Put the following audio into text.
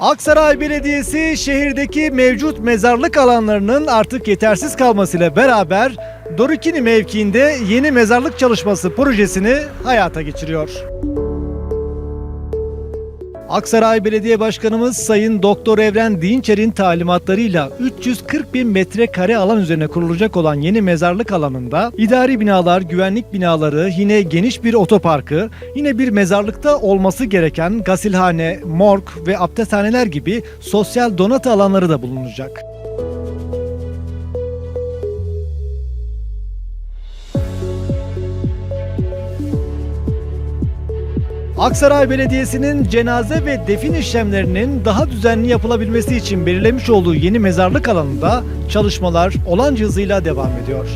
Aksaray Belediyesi şehirdeki mevcut mezarlık alanlarının artık yetersiz kalmasıyla beraber Dorukini mevkiinde yeni mezarlık çalışması projesini hayata geçiriyor. Aksaray Belediye Başkanımız Sayın Doktor Evren Dinçer'in talimatlarıyla 340 bin metrekare alan üzerine kurulacak olan yeni mezarlık alanında idari binalar, güvenlik binaları, yine geniş bir otoparkı, yine bir mezarlıkta olması gereken gasilhane, morg ve abdesthaneler gibi sosyal donatı alanları da bulunacak. Aksaray Belediyesi'nin cenaze ve defin işlemlerinin daha düzenli yapılabilmesi için belirlemiş olduğu yeni mezarlık alanında çalışmalar olanca hızıyla devam ediyor.